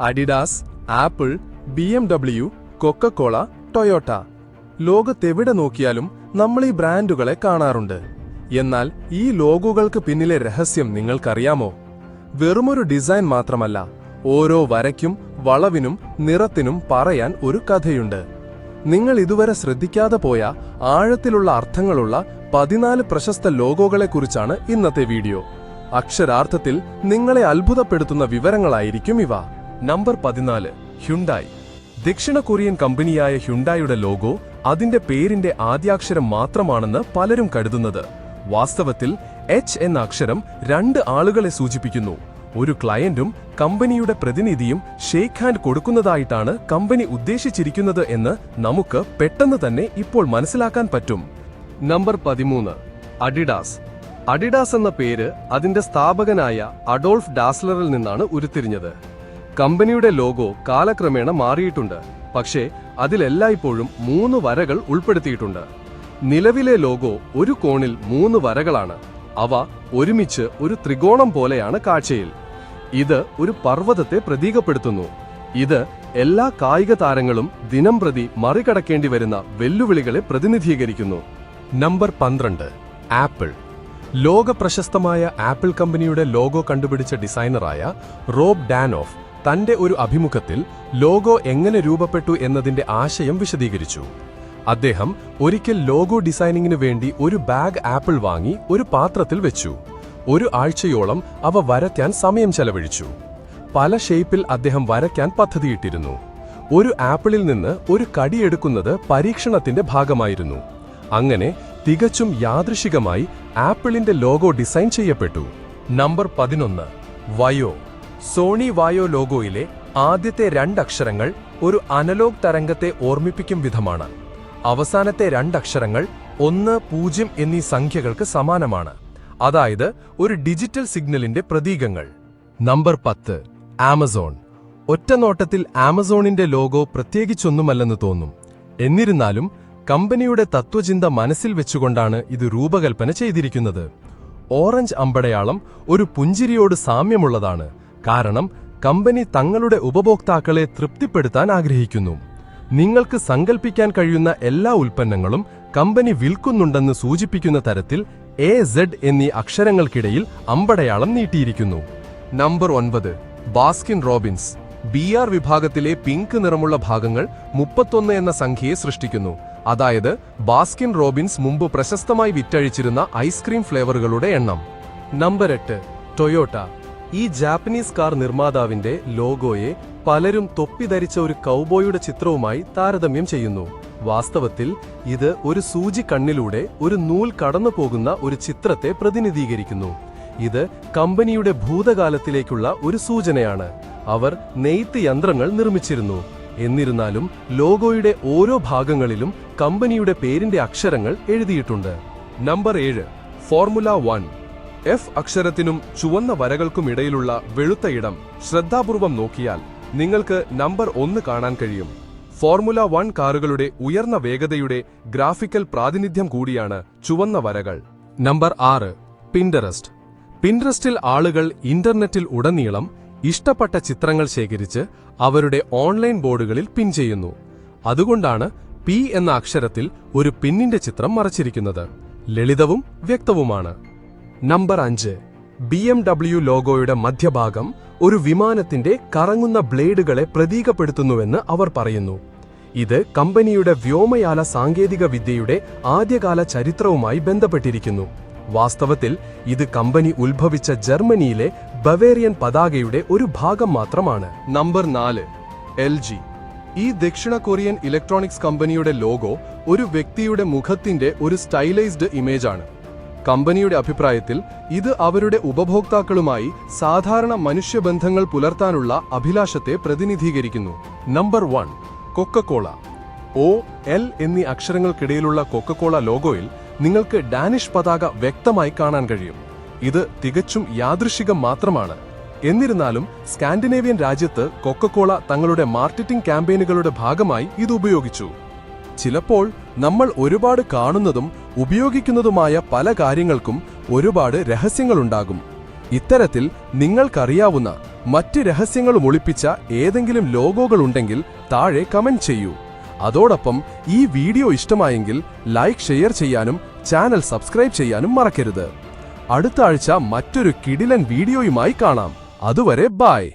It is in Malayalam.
Adidas Apple B M W Coca Cola Toyota. ലോകത്തെവിടെ നോക്കിയാലും നമ്മൾ ഈ ബ്രാൻഡുകളെ കാണാറുണ്ട്. എന്നാൽ ഈ ലോഗോകൾക്ക് പിന്നിലെ രഹസ്യം നിങ്ങൾക്കറിയാമോ? വെറുമൊരു ഡിസൈൻ മാത്രമല്ല ഓരോ വരയ്ക്കും വളവിനും നിറത്തിനും പറയാൻ ഒരു കഥയുണ്ട്. നിങ്ങൾ ഇതുവരെ ശ്രദ്ധിക്കാതെ പോയ ആഴത്തിലുള്ള അർത്ഥങ്ങളുള്ള പതിനാല് പ്രശസ്ത ലോഗോകളെക്കുറിച്ചാണ് ഇന്നത്തെ വീഡിയോ. അക്ഷരാർത്ഥത്തിൽ നിങ്ങളെ അത്ഭുതപ്പെടുത്തുന്ന വിവരങ്ങളായിരിക്കും ഇവ. നമ്പർ പതിനാല് ഹ്യുണ്ടായി. ദക്ഷിണ കൊറിയൻ കമ്പനിയായ ഹ്യുണ്ടായുടെ ലോഗോ അതിന്റെ പേരിന്റെ ആദ്യാക്ഷരം മാത്രമാണെന്ന് പലരും കരുതുന്നത്. വാസ്തവത്തിൽ എച്ച് എന്ന അക്ഷരം രണ്ട് ആളുകളെ സൂചിപ്പിക്കുന്നു. ഒരു ക്ലയന്റും കമ്പനിയുടെ പ്രതിനിധിയും ഷേക്ക് ഹാൻഡ് കൊടുക്കുന്നതായിട്ടാണ് കമ്പനി ഉദ്ദേശിച്ചിരിക്കുന്നത് എന്ന് നമുക്ക് പെട്ടെന്ന് തന്നെ ഇപ്പോൾ മനസ്സിലാക്കാൻ പറ്റും. നമ്പർ പതിമൂന്ന് അഡിഡാസ്. അഡിഡാസ് എന്ന പേര് അതിന്റെ സ്ഥാപകനായ അഡോൾഫ് ഡാസ്ലറിൽ നിന്നാണ് ഉരുത്തിരിഞ്ഞത്. കമ്പനിയുടെ ലോഗോ കാലക്രമേണ മാറിയിട്ടുണ്ട്. പക്ഷേ അതിലെല്ലായ്പ്പോഴും മൂന്ന് വരകൾ ഉൾപ്പെടുത്തിയിട്ടുണ്ട്. നിലവിലെ ലോഗോ ഒരു കോണിൽ മൂന്ന് വരകളാണ്. അവ ഒരുമിച്ച് ഒരു ത്രികോണം പോലെയാണ് കാഴ്ചയിൽ. ഇത് ഒരു പർവതത്തെ പ്രതീകപ്പെടുത്തുന്നു. ഇത് എല്ലാ കായിക താരങ്ങളും ദിനം പ്രതി മറികടക്കേണ്ടി വരുന്ന വെല്ലുവിളികളെ പ്രതിനിധീകരിക്കുന്നു. നമ്പർ പന്ത്രണ്ട്. ആപ്പിൾ. ലോക പ്രശസ്തമായ ആപ്പിൾ കമ്പനിയുടെ ലോഗോ കണ്ടുപിടിച്ച ഡിസൈനറായ റോബ് ഡാനോഫ് തന്റെ ഒരു അഭിമുഖത്തിൽ ലോഗോ എങ്ങനെ രൂപപ്പെട്ടു എന്നതിന്റെ ആശയം വിശദീകരിച്ചു. അദ്ദേഹം ഒരിക്കൽ ലോഗോ ഡിസൈനിങ്ങിനു വേണ്ടി ഒരു ബാഗ് ആപ്പിൾ വാങ്ങി ഒരു പാത്രത്തിൽ വെച്ചു. ഒരു ആഴ്ചയോളം അവ വരയ്ക്കാൻ സമയം ചെലവഴിച്ചു. പല ഷേപ്പിൽ അദ്ദേഹം വരയ്ക്കാൻ പദ്ധതിയിട്ടിരുന്നു. ഒരു ആപ്പിളിൽ നിന്ന് ഒരു കടിയെടുക്കുന്നത് പരീക്ഷണത്തിന്റെ ഭാഗമായിരുന്നു. അങ്ങനെ തികച്ചും യാദൃശികമായി ആപ്പിളിന്റെ ലോഗോ ഡിസൈൻ ചെയ്യപ്പെട്ടു. നമ്പർ പതിനൊന്ന്. വയോ. സോണി വായോ ലോഗോയിലെ ആദ്യത്തെ രണ്ടക്ഷരങ്ങൾ ഒരു അനലോഗ് തരംഗത്തെ ഓർമ്മിപ്പിക്കും വിധമാണ്. അവസാനത്തെ രണ്ടക്ഷരങ്ങൾ ഒന്ന് പൂജ്യം എന്നീ സംഖ്യകൾക്ക് സമാനമാണ്. അതായത് ഒരു ഡിജിറ്റൽ സിഗ്നലിന്റെ പ്രതീകങ്ങൾ. നമ്പർ പത്ത് ആമസോൺ. ഒറ്റനോട്ടത്തിൽ ആമസോണിന്റെ ലോഗോ പ്രത്യേകിച്ചൊന്നുമല്ലെന്ന് തോന്നും. എന്നിരുന്നാലും കമ്പനിയുടെ തത്വചിന്ത മനസ്സിൽ വെച്ചുകൊണ്ടാണ് ഇത് രൂപകൽപ്പന ചെയ്തിരിക്കുന്നത്. ഓറഞ്ച് അമ്പടയാളം ഒരു പുഞ്ചിരിയോട് സാമ്യമുള്ളതാണ്. കാരണം കമ്പനി തങ്ങളുടെ ഉപഭോക്താക്കളെ തൃപ്തിപ്പെടുത്താൻ ആഗ്രഹിക്കുന്നു. നിങ്ങൾക്ക് സങ്കൽപ്പിക്കാൻ കഴിയുന്ന എല്ലാ ഉൽപ്പന്നങ്ങളും കമ്പനി വിൽക്കുന്നുണ്ടെന്ന് സൂചിപ്പിക്കുന്ന തരത്തിൽ എ സെഡ് എന്നീ അക്ഷരങ്ങൾക്കിടയിൽ അമ്പടയാളം നീട്ടിയിരിക്കുന്നു. നമ്പർ ഒൻപത്. ബാസ്കിൻ റോബിൻസ് ബി ആർ വിഭാഗത്തിലെ പിങ്ക് നിറമുള്ള ഭാഗങ്ങൾ മുപ്പത്തൊന്ന് എന്ന സംഖ്യയെ സൃഷ്ടിക്കുന്നു. അതായത് ബാസ്കിൻ റോബിൻസ് മുമ്പ് പ്രശസ്തമായി വിറ്റഴിച്ചിരുന്ന ഐസ്ക്രീം ഫ്ലേവറുകളുടെ എണ്ണം. നമ്പർ എട്ട്. ടൊയോട്ട ഈ ജാപ്പനീസ് കാർ നിർമ്മാതാവിന്റെ ലോഗോയെ പലരും തൊപ്പി ധരിച്ച ഒരു കൗബോയുടെ ചിത്രവുമായി താരതമ്യം ചെയ്യുന്നു. വാസ്തവത്തിൽ ഇത് ഒരു സൂചി കണ്ണിലൂടെ ഒരു നൂൽ കടന്നു പോകുന്ന ഒരു ചിത്രത്തെ പ്രതിനിധീകരിക്കുന്നു. ഇത് കമ്പനിയുടെ ഭൂതകാലത്തിലേക്കുള്ള ഒരു സൂചനയാണ്. അവർ നെയ്ത്ത് യന്ത്രങ്ങൾ നിർമ്മിച്ചിരുന്നു. എന്നിരുന്നാലും ലോഗോയുടെ ഓരോ ഭാഗങ്ങളിലും കമ്പനിയുടെ പേരിന്റെ അക്ഷരങ്ങൾ എഴുതിയിട്ടുണ്ട്. നമ്പർ ഏഴ്. Formula one. എഫ് അക്ഷരത്തിനും ചുവന്ന വരകൾക്കും ഇടയിലുള്ള വെളുത്ത ഇടം ശ്രദ്ധാപൂർവം നോക്കിയാൽ നിങ്ങൾക്ക് നമ്പർ ഒന്ന് കാണാൻ കഴിയും. ഫോർമുല വൺ കാറുകളുടെ ഉയർന്ന വേഗതയുടെ ഗ്രാഫിക്കൽ പ്രാതിനിധ്യം കൂടിയാണ് ചുവന്ന വരകൾ. നമ്പർ ആറ് പിൻഡറസ്റ്റ് പിൻഡറസ്റ്റിൽ ആളുകൾ ഇന്റർനെറ്റിൽ ഉടനീളം ഇഷ്ടപ്പെട്ട ചിത്രങ്ങൾ ശേഖരിച്ച് അവരുടെ ഓൺലൈൻ ബോർഡുകളിൽ പിൻ ചെയ്യുന്നു. അതുകൊണ്ടാണ് പി എന്ന അക്ഷരത്തിൽ ഒരു പിന്നിന്റെ ചിത്രം മറച്ചിരിക്കുന്നത്. ലളിതവും വ്യക്തവുമാണ്. നമ്പർ അഞ്ച്. ബി എം ഡബ്ല്യു ലോഗോയുടെ മധ്യഭാഗം ഒരു വിമാനത്തിന്റെ കറങ്ങുന്ന ബ്ലേഡുകളെ പ്രതീകപ്പെടുത്തുന്നുവെന്ന് അവർ പറയുന്നു. ഇത് കമ്പനിയുടെ വ്യോമയാല സാങ്കേതിക വിദ്യയുടെ ആദ്യകാല ചരിത്രവുമായി ബന്ധപ്പെട്ടിരിക്കുന്നു. വാസ്തവത്തിൽ ഇത് കമ്പനി ഉത്ഭവിച്ച ജർമ്മനിയിലെ ബവേറിയൻ പതാകയുടെ ഒരു ഭാഗം മാത്രമാണ്. നമ്പർ നാല്. L G. ഈ ദക്ഷിണ കൊറിയൻ ഇലക്ട്രോണിക്സ് കമ്പനിയുടെ ലോഗോ ഒരു വ്യക്തിയുടെ മുഖത്തിന്റെ ഒരു സ്റ്റൈലൈസ്ഡ് ഇമേജാണ്. കമ്പനിയുടെ അഭിപ്രായത്തിൽ ഇത് അവരുടെ ഉപഭോക്താക്കളുമായി സാധാരണ മനുഷ്യബന്ധങ്ങൾ പുലർത്താനുള്ള അഭിലാഷത്തെ പ്രതിനിധീകരിക്കുന്നു. Number one Coca Cola. O L എന്നീ അക്ഷരങ്ങൾക്കിടയിലുള്ള കൊക്കക്കോള ലോഗോയിൽ നിങ്ങൾക്ക് ഡാനിഷ് പതാക വ്യക്തമായി കാണാൻ കഴിയും. ഇത് തികച്ചും യാദൃശികം മാത്രമാണ്. എന്നിരുന്നാലും സ്കാൻഡിനേവിയൻ രാജ്യത്ത് കൊക്കക്കോള തങ്ങളുടെ മാർക്കറ്റിംഗ് ക്യാമ്പയിനുകളുടെ ഭാഗമായി ഇത് ഉപയോഗിച്ചു. ചിലപ്പോൾ നമ്മൾ ഒരുപാട് കാണുന്നതും ഉപയോഗിക്കുന്നതുമായ പല കാര്യങ്ങൾക്കും ഒരുപാട് രഹസ്യങ്ങളുണ്ടാകും. ഇത്തരത്തിൽ നിങ്ങൾക്കറിയാവുന്ന മറ്റ് രഹസ്യങ്ങളും ഒളിപ്പിച്ച ഏതെങ്കിലും ലോഗോകൾ ഉണ്ടെങ്കിൽ താഴെ കമന്റ് ചെയ്യൂ. അതോടൊപ്പം ഈ വീഡിയോ ഇഷ്ടമായെങ്കിൽ ലൈക്ക് ഷെയർ ചെയ്യാനും ചാനൽ സബ്സ്ക്രൈബ് ചെയ്യാനും മറക്കരുത്. അടുത്ത ആഴ്ച മറ്റൊരു കിടിലൻ വീഡിയോയുമായി കാണാം. അതുവരെ ബായ്.